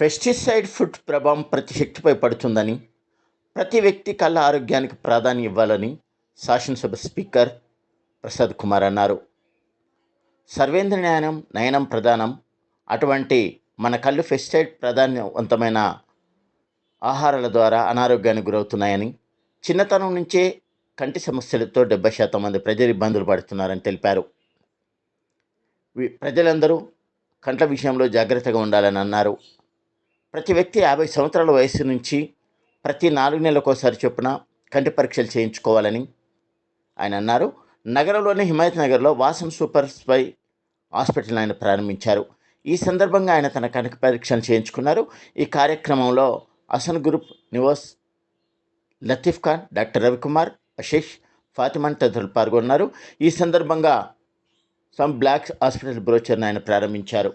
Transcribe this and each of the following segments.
Pesticide food ప్రభావం ప్రతి శక్తిపై పడుతుందని ప్రతి వ్యక్తి కళ్ళ ఆరోగ్యానికి ప్రాధాన్యం ఇవ్వాలని శాసనసభ స్పీకర్ ప్రసాద్ కుమార్ అన్నారు. సర్వేంద్ర న్యాయం నయనం ప్రధానం. అటువంటి మన కళ్ళు పెస్టిసైడ్ ప్రాధాన్యవంతమైన ఆహారాల ద్వారా అనారోగ్యానికి గురవుతున్నాయని చిన్నతనం నుంచే కంటి సమస్యలతో డెబ్బై శాతం మంది ప్రజలు ఇబ్బందులు పడుతున్నారని తెలిపారు. ప్రజలందరూ కంట్ల విషయంలో జాగ్రత్తగా ఉండాలని అన్నారు. ప్రతి వ్యక్తి యాభై సంవత్సరాల వయసు నుంచి ప్రతి నాలుగు నెలలకోసారి చొప్పున కంటి పరీక్షలు చేయించుకోవాలని ఆయన అన్నారు. నగరంలోని హిమాయత్ నగర్లో వాసం సూపర్ స్పై హాస్పిటల్ ఆయన ప్రారంభించారు. ఈ సందర్భంగా ఆయన తన కనక పరీక్షలు చేయించుకున్నారు. ఈ కార్యక్రమంలో అసన్ గ్రూప్ నివాస్ లతీఫ్ ఖాన్ డాక్టర్ రవికుమార్ అశేష్ ఫాతిమాన్ తదితరులు పాల్గొన్నారు. ఈ సందర్భంగా సమ్ బ్లాక్ హాస్పిటల్ బ్రోచర్ను ఆయన ప్రారంభించారు.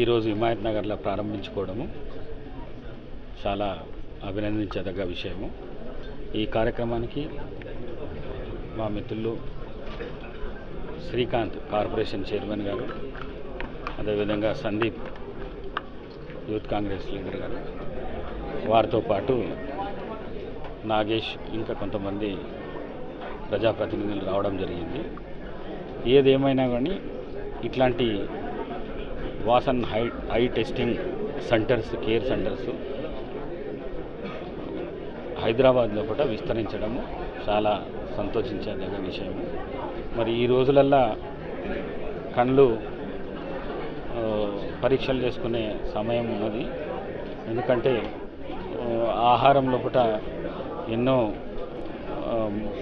ఈరోజు హిమాయత్ నగర్లో ప్రారంభించుకోవడము చాలా అభినందించదగ్గ విషయము. ఈ కార్యక్రమానికి మా మిత్రులు శ్రీకాంత్ కార్పొరేషన్ చైర్మన్ గారు అదేవిధంగా సందీప్ యూత్ కాంగ్రెస్ లీడర్ గారు వారితో పాటు నాగేష్ ఇంకా కొంతమంది ప్రజాప్రతినిధులు రావడం జరిగింది. ఏదేమైనా కానీ ఇట్లాంటి Vasan high eye testing centres care centres హైదరాబాద్లో కూడా విస్తరించడము చాలా సంతోషించదగ్గ విషయం మరి ఈ రోజులల్లా కళ్ళు పరీక్షలు చేసుకునే సమయం ఉన్నది. ఎందుకంటే ఆహారం లోపల ఎన్నో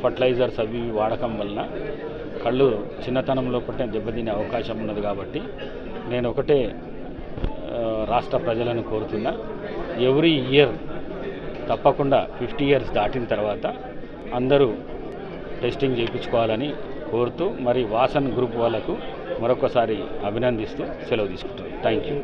ఫర్టిలైజర్స్ అవి ఇవి వాడకం వలన కళ్ళు చిన్నతనం పుట్టిన దెబ్బతినే అవకాశం ఉన్నది కాబట్టి నేను ఒకటే రాష్ట్ర ప్రజలను కోరుతున్నా. ఎవ్రీ ఇయర్ తప్పకుండా ఫిఫ్టీ ఇయర్స్ దాటిన తర్వాత అందరూ టెస్టింగ్ చేయించుకోవాలని కోరుతూ మరి వాసన్ గ్రూప్ వాళ్ళకు మరొకసారి అభినందిస్తూ సెలవు తీసుకుంటాను థ్యాంక్ యూ.